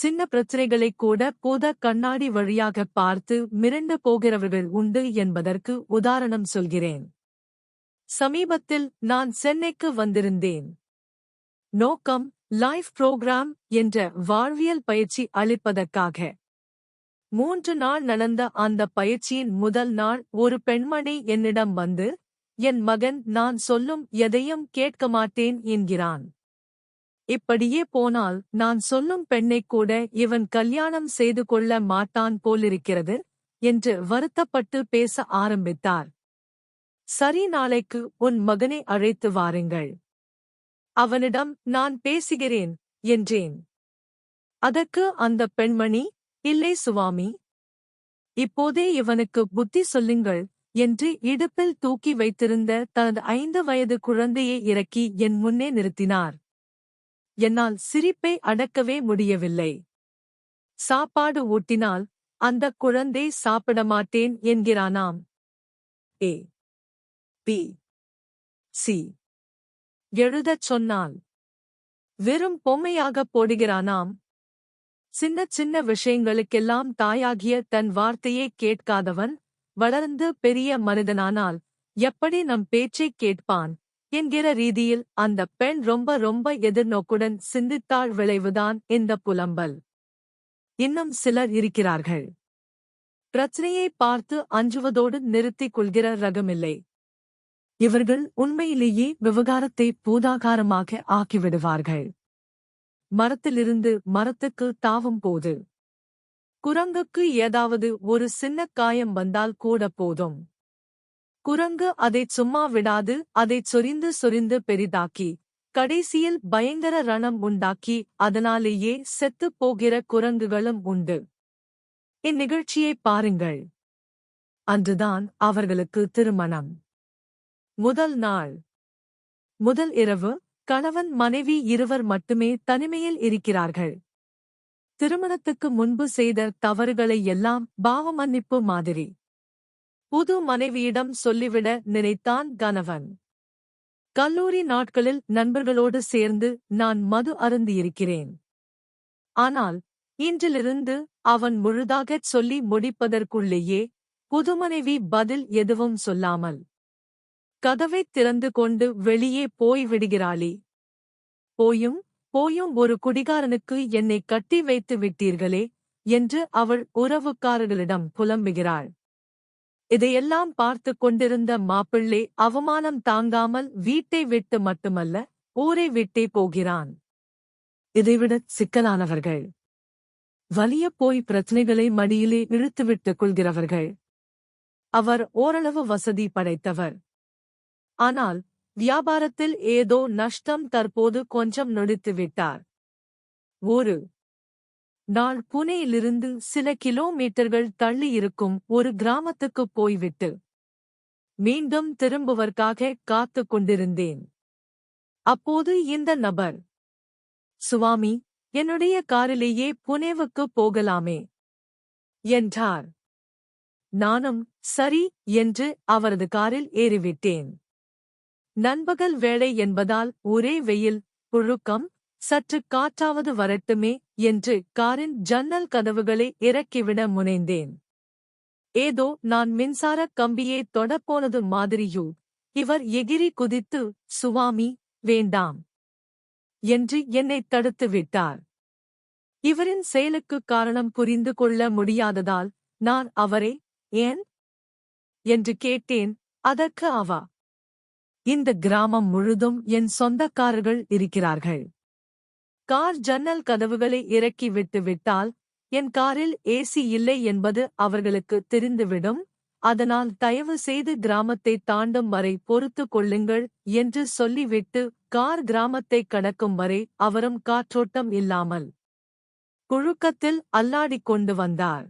சின்ன பிரச்சனைகளைக் கூட போத கண்ணாடி வழியாக பார்த்து மிரண்டு போகிறவர்கள் உண்டு என்பதற்கு உதாரணம் சொல்கிறேன். சமீபத்தில் நான் சென்னைக்கு வந்திருந்தேன். நோக்கம் லைஃப் புரோகிராம் என்ற வாழ்வியல் பயிற்சி அளிப்பதற்காக. மூன்று நாள் நடந்த அந்த பயிற்சியின் முதல் நாள் ஒரு பெண்மணி என்னிடம் வந்து என் மகன் நான் சொல்லும் எதையும் கேட்க மாட்டேன் என்கிறான். இப்படியே போனால் நான் சொல்லும் பெண்ணைக் கூட இவன் கல்யாணம் செய்து கொள்ள மாட்டான் போலிருக்கிறது என்று வருத்தப்பட்டு பேச ஆரம்பித்தார். சரி நாளைக்கு உன் மகனை அழைத்து வாருங்கள். அவனிடம் நான் பேசுகிறேன் என்றேன். அதற்கு அந்த பெண்மணி இல்லை சுவாமி. இப்போதே இவனுக்கு புத்தி சொல்லுங்கள் என்று இடுப்பில் தூக்கி வைத்திருந்த தனது ஐந்து வயது குழந்தையை இறக்கி என் முன்னே நிறுத்தினார். என்னால் சிரிப்பை அடக்கவே முடியவில்லை. சாப்பாடு ஊட்டினால் அந்த குழந்தை சாப்பிட மாட்டேன் என்கிறானாம். ஏ. பி. சி. எழுதச் சொன்னால். வெறும் பொம்மையாகப் போடுகிறானாம். சின்ன சின்ன விஷயங்களுக்கெல்லாம் தாயாகிய தன் வார்த்தையை கேட்காதவன் வளர்ந்து பெரிய மனிதனானால் எப்படி நம் பேச்சைக் கேட்பான்? என்கிற ரீதியில் அந்த பெண் ரொம்ப ரொம்ப எதிர்நோக்குடன் சிந்தித்தாள் விளைவுதான் இந்த புலம்பல். இன்னும் சிலர் இருக்கிறார்கள். பிரச்சனையை பார்த்து அஞ்சுவதோடு நிறுத்திக் கொள்கிற ரகமில்லை. இவர்கள் உண்மையிலேயே விவகாரத்தை பூதாகாரமாக ஆக்கிவிடுவார்கள். மரத்திலிருந்து மரத்துக்கு தாவும் போது. குரங்குக்கு ஏதாவது ஒரு சின்ன காயம் வந்தால் கூட போதும். குரங்கு அதைச் சும்மா விடாது அதைச் சொரிந்து சொரிந்து பெரிதாக்கி. கடைசியில் பயங்கர ரணம் உண்டாக்கி அதனாலேயே செத்துப் போகிற குரங்குகளும் உண்டு. இந்நிகழ்ச்சியை பாருங்கள். அன்றுதான் அவர்களுக்கு திருமணம். முதல் நாள். முதல் இரவு கணவன் மனைவி இருவர் மட்டுமே தனிமையில் இருக்கிறார்கள். திருமணத்துக்கு முன்பு செய்த தவறுகளை எல்லாம் பாவமன்னிப்பு மாதிரி. புது மனைவியிடம் சொல்லிவிட நினைத்தான் கணவன். கல்லூரி நாட்களில் நண்பர்களோடு சேர்ந்து நான் மது அருந்தியிருக்கிறேன். ஆனால் இன்றிலிருந்து அவன் முழுதாகச் சொல்லி முடிப்பதற்குள்ளேயே புதுமனைவி பதில் எதுவும் சொல்லாமல் கதவைத் திறந்து கொண்டு வெளியே போய் விடுகிறாளே. போயும் போயும் ஒரு குடிகாரனுக்கு என்னை கட்டி வைத்து விட்டீர்களே என்று அவள் உறவுக்காரர்களிடம் புலம்புகிறாள். இதையெல்லாம் பார்த்து கொண்டிருந்த மாப்பிள்ளை அவமானம் தாங்காமல் வீட்டை விட்டு மட்டுமல்ல ஊரை விட்டே போகிறான். இதைவிட சிக்கலானவர்கள். வலிய போய் பிரச்சனைகளை மடியிலே இழுத்துவிட்டுக் கொள்கிறவர்கள். அவர் ஓரளவு வசதி படைத்தவர். ஆனால் வியாபாரத்தில் ஏதோ நஷ்டம் தற்போது கொஞ்சம் நொடித்துவிட்டார் ஒரு நான் புனேயிலிருந்து சில கிலோமீட்டர்கள் தள்ளி இருக்கும் ஒரு கிராமத்துக்கு போய்விட்டு மீண்டும் திரும்புவதற்காக காத்து கொண்டிருந்தேன். அப்போது இந்த நபர் சுவாமி என்னுடைய காரிலேயே புனேவுக்கு போகலாமே என்றார். நானும் சரி என்று அவரது காரில் ஏறிவிட்டேன். நண்பகல் வேளை என்பதால் ஒரே வெயில் புழுக்கம் சற்று காற்றாவது வரட்டுமே என்று காரின் ஜன்னல் கதவுகளை இறக்கிவிட முனைந்தேன். ஏதோ நான் மின்சாரக் கம்பியை தொடப்போனது மாதிரியோ இவர் எகிரி குதித்து சுவாமி வேண்டாம் என்று என்னைத் தடுத்து விட்டார். இவரின் செயலுக்குக் காரணம் புரிந்து கொள்ள முடியாததால் நான் அவரை ஏன்? என்று கேட்டேன். அதற்கு அவா? இந்த கிராமம் முழுதும் என் சொந்தக்காரர்கள் இருக்கிறார்கள். கார் ஜன்னல் கதவுகளை இறக்கி விட்டுவிட்டால் என் காரில் ஏசி இல்லை என்பது அவர்களுக்கு தெரிந்துவிடும். அதனால் தயவு செய்து கிராமத்தை தாண்டும் வரை பொறுத்து கொள்ளுங்கள் என்று சொல்லிவிட்டு கார் கிராமத்தை கடக்கும் வரை அவரும் காற்றோட்டம் இல்லாமல் குழுக்கத்தில் அல்லாடிக் கொண்டு வந்தார்.